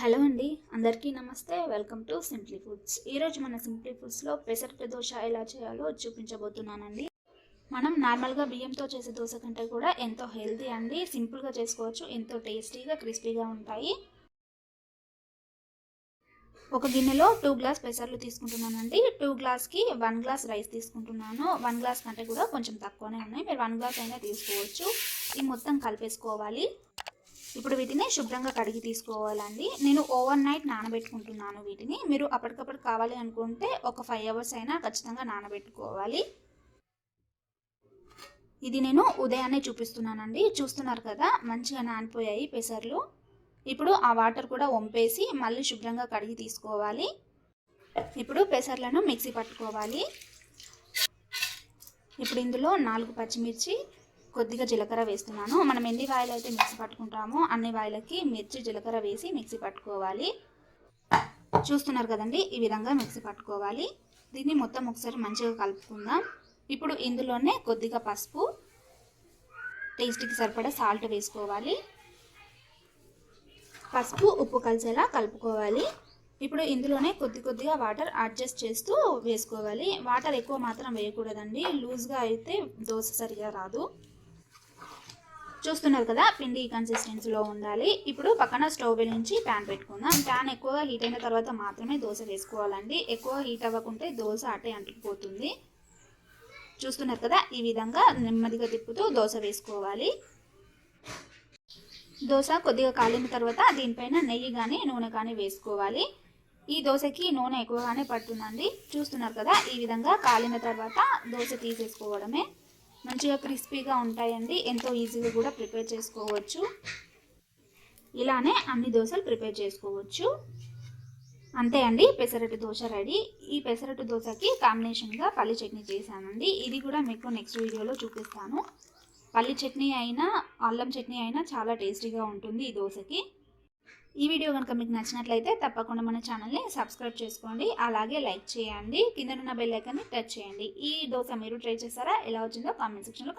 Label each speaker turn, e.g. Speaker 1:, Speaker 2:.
Speaker 1: Hello అండి అందరికీ నమస్తే. Welcome to Simply Foods. ఈరోజు మన సింప్లీ ఫుడ్స్లో పెసరట్టు దోశ ఎలా చేయాలో చూపించబోతున్నానండి. మనం నార్మల్గా బియ్యంతో చేసే దోశ కంటే కూడా ఎంతో హెల్తీ అండి సింపుల్గా చేసుకోవచ్చు ఎంతో టేస్టీగా క్రిస్పీగా ఉంటాయి. ఒక గిన్నెలో టూ గ్లాస్ పెసర్లు తీసుకుంటున్నానండి. టూ గ్లాస్కి వన్ గ్లాస్ రైస్ తీసుకుంటున్నాను. వన్ గ్లాస్ కంటే కూడా కొంచెం తక్కువనే ఉన్నాయి. మీరు వన్ గ్లాస్ అయినా తీసుకోవచ్చు. ఇది మొత్తం కలిపేసుకోవాలి. ఇప్పుడు వీటిని శుభ్రంగా కడిగి తీసుకోవాలండి. నేను ఓవర్ నైట్ నానబెట్టుకుంటున్నాను వీటిని. మీరు అప్పటికప్పుడు కావాలి అనుకుంటే ఒక ఫైవ్ అవర్స్ అయినా ఖచ్చితంగా నానబెట్టుకోవాలి. ఇది నేను ఉదయాన్నే చూపిస్తున్నానండి. చూస్తున్నారు కదా మంచిగా నానిపోయాయి పెసర్లు. ఇప్పుడు ఆ వాటర్ కూడా వంపేసి మళ్ళీ శుభ్రంగా కడిగి తీసుకోవాలి. ఇప్పుడు పెసర్లను మిక్సీ పట్టుకోవాలి. ఇప్పుడు ఇందులో నాలుగు పచ్చిమిర్చి కొద్దిగా జీలకర్ర వేస్తున్నాను. మనం ఎన్ని వాయిలు అయితే మిక్సీ పట్టుకుంటామో అన్ని వాయిలకి మిర్చి జీలకర్ర వేసి మిక్సీ పట్టుకోవాలి. చూస్తున్నారు కదండి ఈ విధంగా మిక్సీ పట్టుకోవాలి. దీన్ని మొత్తం ఒకసారి మంచిగా కలుపుకుందాం. ఇప్పుడు ఇందులోనే కొద్దిగా పసుపు టేస్ట్కి సరిపడా సాల్ట్ వేసుకోవాలి. పసుపు ఉప్పు కలిసేలా కలుపుకోవాలి. ఇప్పుడు ఇందులోనే కొద్ది కొద్దిగా వాటర్ అడ్జస్ట్ చేస్తూ వేసుకోవాలి. వాటర్ ఎక్కువ మాత్రం వేయకూడదండి. లూజ్గా అయితే దోశ సరిగా రాదు. చూస్తున్నారు కదా పిండి కన్సిస్టెన్సీలో ఉండాలి. ఇప్పుడు పక్కన స్టవ్ నుంచి ప్యాన్ పెట్టుకుందాం. ప్యాన్ ఎక్కువగా హీట్ అయిన తర్వాత మాత్రమే దోశ వేసుకోవాలండి. ఎక్కువ హీట్ అవ్వకుంటే దోశ అటే అంటుకుపోతుంది. చూస్తున్నారు కదా ఈ విధంగా నెమ్మదిగా తిప్పుతూ దోశ వేసుకోవాలి. దోశ కొద్దిగా కాలిన తర్వాత దీనిపైన నెయ్యి కానీ నూనె కానీ వేసుకోవాలి. ఈ దోశకి నూనె ఎక్కువగానే పడుతుందండి. చూస్తున్నారు కదా ఈ విధంగా కాలిన తర్వాత దోశ తీసేసుకోవడమే. మంచిగా క్రిస్పీగా ఉంటాయండి. ఎంతో ఈజీగా కూడా ప్రిపేర్ చేసుకోవచ్చు. ఇలానే అన్ని దోశలు ప్రిపేర్ చేసుకోవచ్చు. అంతే అండి పెసరట్టు దోశ రెడీ. ఈ పెసరట్టు దోశకి కాంబినేషన్గా పల్లి చట్నీ చేశానండి. ఇది కూడా మీకు నెక్స్ట్ వీడియోలో చూపిస్తాను. పల్లి చట్నీ అయినా అల్లం చట్నీ అయినా చాలా టేస్టీగా ఉంటుంది ఈ దోశకి. ఈ వీడియో కనుక మీకు నచ్చినట్లయితే తప్పకుండా మన ఛానల్ని సబ్స్క్రైబ్ చేసుకోండి. అలాగే లైక్ చేయండి. కింద ఉన్న బెల్ ఐకాన్ని టచ్ చేయండి. ఈ దోశ మీరు ట్రై చేస్తారా ఎలా వచ్చిందో కామెంట్ సెక్షన్లో